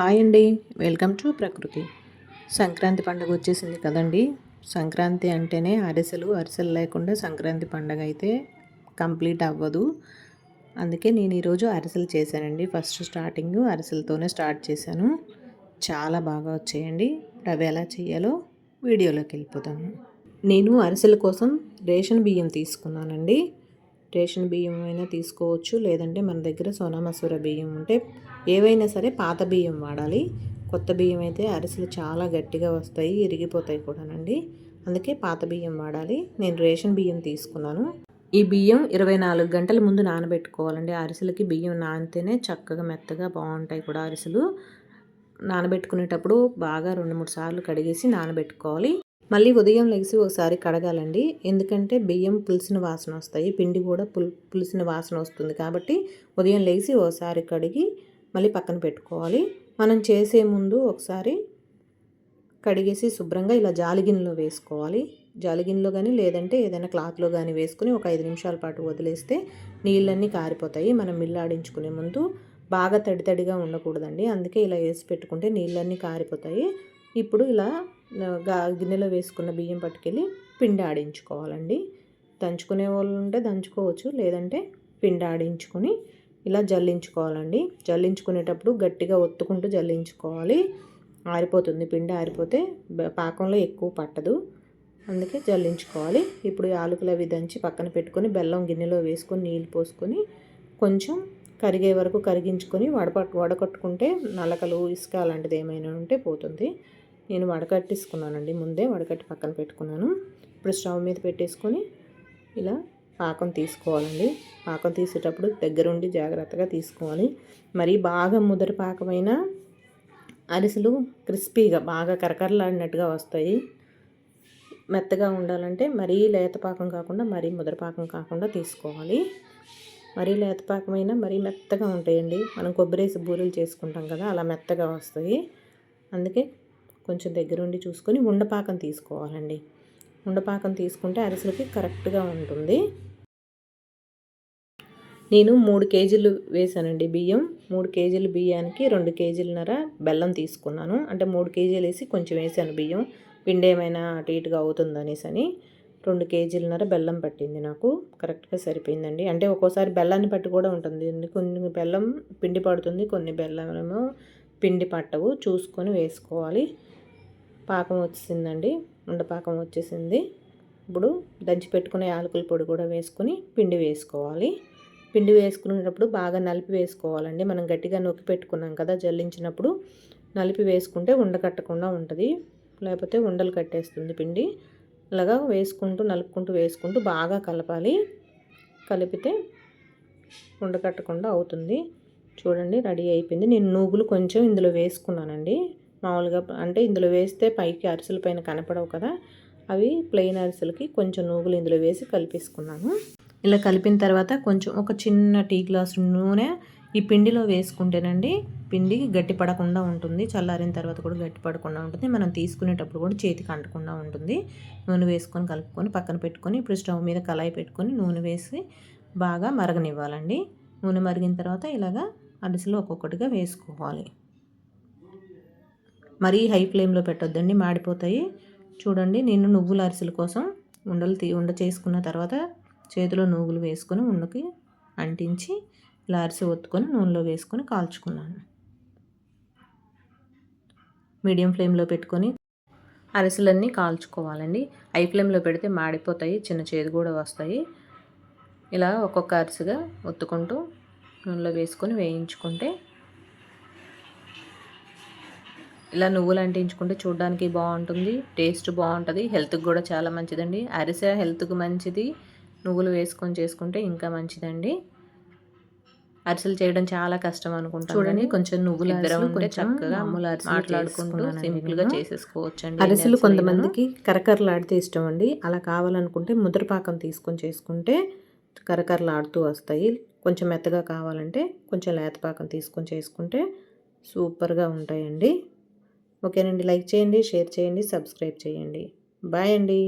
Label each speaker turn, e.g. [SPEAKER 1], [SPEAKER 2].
[SPEAKER 1] Hi అండి. Welcome to ప్రకృతి. సంక్రాంతి పండుగ వచ్చేసింది కదండి. సంక్రాంతి అంటేనే అరిసెలు అరిసెలు లేకుండా సంక్రాంతి పండుగ అయితే కంప్లీట్ అవ్వదు. అందుకే నేను ఈరోజు అరిసెలు చేశానండి. ఫస్ట్ స్టార్టింగ్ అరిసెలతోనే స్టార్ట్ చేశాను. చాలా బాగా వచ్చాయండి. అవి ఎలా చేయాలో వీడియోలోకి వెళ్ళిపోతాము నేను అరిసెల కోసం రేషన్ బియ్యం తీసుకున్నానండి. రేషన్ బియ్యం అయినా తీసుకోవచ్చు. లేదంటే మన దగ్గర సోనా మసూర బియ్యం ఉంటే ఏవైనా సరే పాత బియ్యం వాడాలి. కొత్త బియ్యం అయితే అరిసెలు చాలా గట్టిగా వస్తాయి ఇరిగిపోతాయి కూడానండి. అందుకే పాత బియ్యం వాడాలి. నేను రేషన్ బియ్యం తీసుకున్నాను. ఈ బియ్యం ఇరవై నాలుగు గంటల ముందు నానబెట్టుకోవాలండి. అరిసెలకి బియ్యం నానితేనే చక్కగా మెత్తగా బాగుంటాయి కూడా అరిసెలు. నానబెట్టుకునేటప్పుడు బాగా రెండు మూడు సార్లు కడిగేసి నానబెట్టుకోవాలి. మళ్ళీ ఉదయం లెగిసి ఒకసారి కడగాలండి. ఎందుకంటే బియ్యం పులిసిన వాసన వస్తాయి. పిండి కూడా పుల్ పులిసిన వాసన వస్తుంది కాబట్టి ఉదయం లేచి ఒకసారి కడిగి మళ్ళీ పక్కన పెట్టుకోవాలి. మనం చేసే ముందు ఒకసారి కడిగేసి శుభ్రంగా ఇలా జాలిగిన్నెలో వేసుకోవాలి. జాలిగిన్నెలో కానీ లేదంటే ఏదైనా క్లాత్లో కానీ వేసుకుని ఒక ఐదు నిమిషాల పాటు వదిలేస్తే నీళ్ళన్నీ కారిపోతాయి. మనం మిల్లాడించుకునే ముందు బాగా తడి తడిగా ఉండకూడదండి. అందుకే ఇలా వేసి పెట్టుకుంటే నీళ్ళన్నీ కారిపోతాయి. ఇప్పుడు ఇలా గిన్నెలో వేసుకున్న బియ్యం పట్టుకెళ్ళి పిండి ఆడించుకోవాలండి. దంచుకునే వాళ్ళు ఉంటే దంచుకోవచ్చు లేదంటే పిండి ఆడించుకొని ఇలా జల్లించుకోవాలండి. జల్లించుకునేటప్పుడు గట్టిగా ఒత్తుకుంటూ జల్లించుకోవాలి. ఆరిపోతుంది పిండి ఆరిపోతే పాకంలో ఎక్కువ పట్టదు. అందుకే జల్లించుకోవాలి. ఇప్పుడు యాలకులు అవి దంచి పక్కన పెట్టుకొని బెల్లం గిన్నెలో వేసుకొని నీళ్ళు పోసుకొని కొంచెం కరిగే వరకు కరిగించుకొని వడపట్టు వడకట్టుకుంటే నలకలు ఇసుక అలాంటిది ఏమైనా ఉంటే పోతుంది. నేను వడకట్టేసుకున్నానండి ముందే వడకట్టి పక్కన పెట్టుకున్నాను. ఇప్పుడు స్టవ్ మీద పెట్టేసుకొని ఇలా పాకం తీసుకోవాలండి. పాకం తీసేటప్పుడు దగ్గరుండి జాగ్రత్తగా తీసుకోవాలి. మరి బాగా ముదరి పాకమైన అరిసెలు క్రిస్పీగా బాగా కరకరలాడినట్టుగా వస్తాయి. మెత్తగా ఉండాలంటే మరీ లేతపాకం కాకుండా మరీ ముదరపాకం కాకుండా తీసుకోవాలి. మరీ లేతపాకమైనా మరీ మెత్తగా ఉంటాయండి. మనం కొబ్బరేసి బూరెలు చేసుకుంటాం కదా అలా మెత్తగా వస్తాయి. అందుకే కొంచెం దగ్గరుండి చూసుకొని ఉండపాకం తీసుకోవాలండి. ఉండపాకం తీసుకుంటే అరిసెలకి కరెక్ట్గా ఉంటుంది. నేను మూడు కేజీలు వేసానండి బియ్యం. మూడు కేజీలు బియ్యానికి రెండు కేజీలన్నర బెల్లం తీసుకున్నాను. అంటే మూడు కేజీలు వేసి కొంచెం వేసాను బియ్యం. పిండి ఏమైనా అటు ఇటుగా అవుతుందనేసి అని రెండు కేజీలన్నర బెల్లం పట్టింది నాకు. కరెక్ట్గా సరిపోయిందండి. అంటే ఒక్కోసారి బెల్లాన్ని పట్టి కూడా ఉంటుంది. కొన్ని బెల్లం పిండి పడుతుంది కొన్ని బెల్లమేమో పిండి పట్టవు చూసుకొని వేసుకోవాలి. పాకం వచ్చేసిందండి. ఉండపాకం వచ్చేసింది. ఇప్పుడు దంచి పెట్టుకునే యాలకుల పొడి కూడా వేసుకుని పిండి వేసుకోవాలి. పిండి వేసుకునేటప్పుడు బాగా నలిపి వేసుకోవాలండి. మనం గట్టిగా నొక్కి పెట్టుకున్నాం కదా జల్లించినప్పుడు నలిపి వేసుకుంటే ఉండకట్టకుండా ఉంటుంది. లేకపోతే ఉండలు కట్టేస్తుంది పిండి. అలాగా వేసుకుంటూ నలుపుకుంటూ వేసుకుంటూ బాగా కలపాలి. కలిపితే ఉండకట్టకుండా అవుతుంది. చూడండి రెడీ అయిపోయింది. నేను నూగులు కొంచెం ఇందులో వేసుకున్నానండి. మామూలుగా అంటే ఇందులో వేస్తే పైకి అరిసెల పైన కనపడవు కదా. అవి ప్లెయిన్ అరిసెలకి కొంచెం నూగులు ఇందులో వేసి కలిపేసుకున్నాను. ఇలా కలిపిన తర్వాత కొంచెం ఒక చిన్న టీ గ్లాస్ నూనె ఈ పిండిలో వేసుకుంటేనండి పిండి గట్టి పడకుండా ఉంటుంది. చల్లారిన తర్వాత కూడా గట్టి పడకుండా ఉంటుంది. మనం తీసుకునేటప్పుడు కూడా చేతికి అంటకుండా ఉంటుంది. నూనె వేసుకొని కలుపుకొని పక్కన పెట్టుకొని ఇప్పుడు స్టవ్ మీద కళాయి పెట్టుకొని నూనె వేసి బాగా మరగనివ్వాలండి. నూనె మరిగిన తర్వాత ఇలాగా అరిసెలు ఒక్కొక్కటిగా వేసుకోవాలి. మరీ హై ఫ్లేమ్లో పెట్టొద్దండి మాడిపోతాయి. చూడండి నేను నువ్వుల అరిసెల కోసం ఉండలు తీ ఉండ చేసుకున్న తర్వాత చేతిలో నువ్వులు వేసుకొని ఉండకి అంటించి ఇలా అరిసె ఒత్తుకొని నూనెలో వేసుకొని కాల్చుకున్నాను. మీడియం ఫ్లేమ్లో పెట్టుకొని అరిసెలన్నీ కాల్చుకోవాలండి. హై ఫ్లేమ్లో పెడితే మాడిపోతాయి చిన్న చేదు కూడా వస్తాయి. ఇలా ఒక్కొక్క అరిసెగా ఒత్తుకుంటూ నూనెలో వేసుకొని వేయించుకుంటే ఇలా నువ్వులు అంటించుకుంటే చూడడానికి బాగుంటుంది టేస్ట్ బాగుంటుంది హెల్త్కి కూడా చాలా మంచిదండి. అరిసె హెల్త్కి మంచిది నువ్వులు వేసుకొని చేసుకుంటే ఇంకా మంచిదండి. అరిసెలు చేయడం చాలా కష్టం అనుకుంటా చూడండి కొంచెం నువ్వులు ఇద్దరం ఉంటే చక్కగా మాట్లాడుకుంటూ సింపుల్గా చేసేసుకోవచ్చు అండి అరిసెలు కొంతమందికి కరకరలాడితే ఇష్టం అండి. అలా కావాలనుకుంటే ముద్రపాకం తీసుకొని చేసుకుంటే కరకరలాడుతూ వస్తాయి. కొంచెం మెత్తగా కావాలంటే కొంచెం లేతపాకం తీసుకొని చేసుకుంటే సూపర్గా ఉంటాయండి. ఓకేనండి. లైక్ చేయండి షేర్ చేయండి సబ్స్క్రైబ్ చేయండి. బాయ్ అండి.